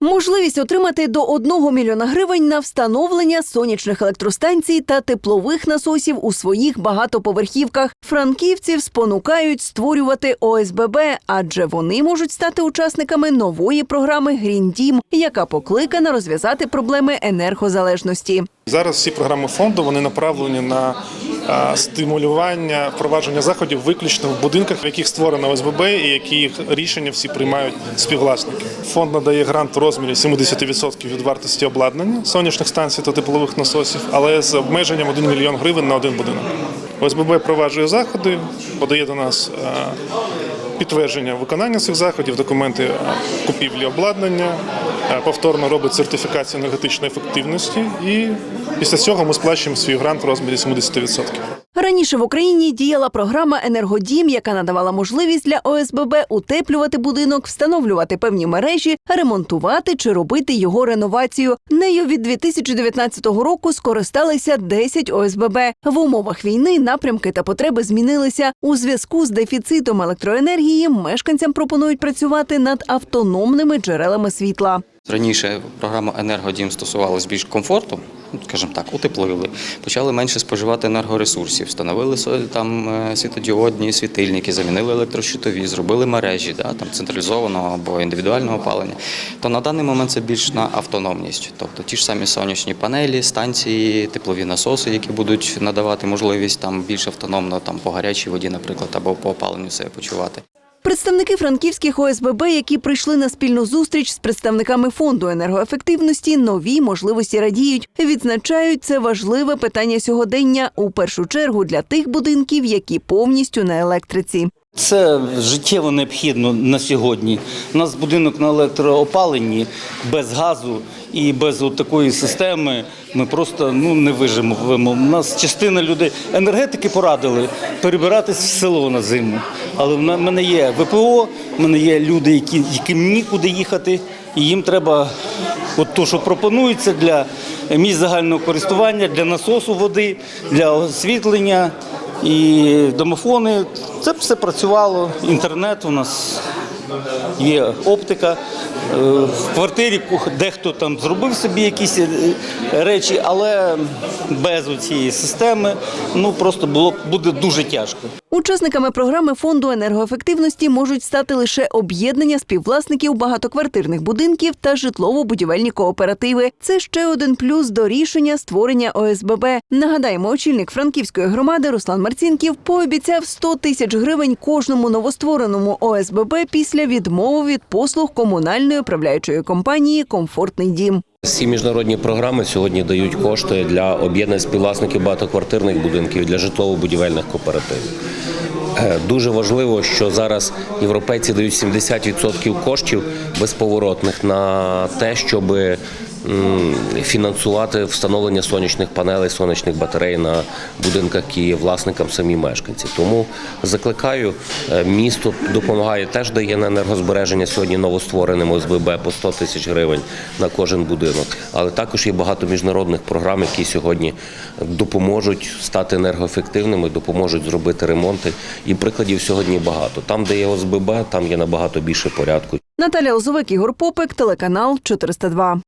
Можливість отримати до 1 мільйона гривень на встановлення сонячних електростанцій та теплових насосів у своїх багатоповерхівках франківців спонукають створювати ОСББ, адже вони можуть стати учасниками нової програми Грін Дім, яка покликана розв'язати проблеми енергозалежності. Зараз всі програми фонду вони направлені на стимулювання впровадження заходів виключно в будинках, в яких створено ОСББ і які їх рішення всі приймають співвласники. Фонд надає грант в розмірі 70% від вартості обладнання сонячних станцій та теплових насосів, але з обмеженням 1 мільйон гривень на один будинок. ОСББ проваджує заходи, подає до нас а, підтвердження виконання цих заходів, документи купівлі обладнання, е, повторно робить сертифікацію енергетичної ефективності, і після цього ми сплачуємо свій грант в розмірі 70%. Раніше в Україні діяла програма Енергодім, яка надавала можливість для ОСББ утеплювати будинок, встановлювати певні мережі, ремонтувати чи робити його реновацію. Нею від 2019 року скористалися 10 ОСББ. В умовах війни напрямки та потреби змінилися. У зв'язку з дефіцитом електроенергії мешканцям пропонують працювати над автономними джерелами світла. Раніше програма енергодім стосувалась більш комфорту, скажімо так, утеплили, почали менше споживати енергоресурсів, встановили там е, світодіодні світильники, замінили електрощитові, зробили мережі да, там, централізованого або індивідуального опалення. То на даний момент це більш на автономність, тобто ті ж самі сонячні панелі, станції, теплові насоси, які будуть надавати можливість там більш автономно там по гарячій воді, наприклад, або по опаленню себе почувати. Представники франківських ОСББ, які прийшли на спільну зустріч з представниками фонду енергоефективності, нові можливості радіють. Відзначають це важливе питання сьогодення у першу чергу для тих будинків, які повністю на електриці. Це життєво необхідно на сьогодні. У нас будинок на електроопаленні без газу і без такої системи ми просто ну не вижимо. У нас частина людей енергетики порадили перебиратись в село на зиму. Але в мене є ВПО, в мене є люди, які, яким нікуди їхати, і їм треба от то, що пропонується для місць загального користування, для насосу води, для освітлення. І домофони, це все працювало. Інтернет у нас є оптика. Е, В квартирі дехто там зробив собі якісь е, речі, але без цієї системи ну просто було буде дуже тяжко. Учасниками програми фонду енергоефективності можуть стати лише об'єднання співвласників багатоквартирних будинків та житлово-будівельні кооперативи. Це ще один плюс до рішення створення ОСББ. Нагадаємо, очільник франківської громади Руслан Марцінків пообіцяв 100 тисяч гривень кожному новоствореному ОСББ після відмови від послуг комунальної управляючої компанії Комфортний дім. Всі міжнародні програми сьогодні дають кошти для об'єднань співвласників багатоквартирних будинків для житлово-будівельних кооперативів. Е, Дуже важливо, що зараз європейці дають 70% коштів безповоротних на те, щоб фінансувати встановлення сонячних панелей, сонячних батарей на будинках, є власникам самі мешканці. Тому закликаю, е, місто допомагає, теж дає на енергозбереження сьогодні новоствореним ОСББ по 100 тисяч гривень на кожен будинок. Але також є багато міжнародних програм, які сьогодні допоможуть стати енергоефективними, допоможуть зробити ремонти. І прикладів сьогодні багато. Там, де є ОСББ, там є набагато більше порядку. Наталя Лозовик, Ігор Попик, телеканал 402.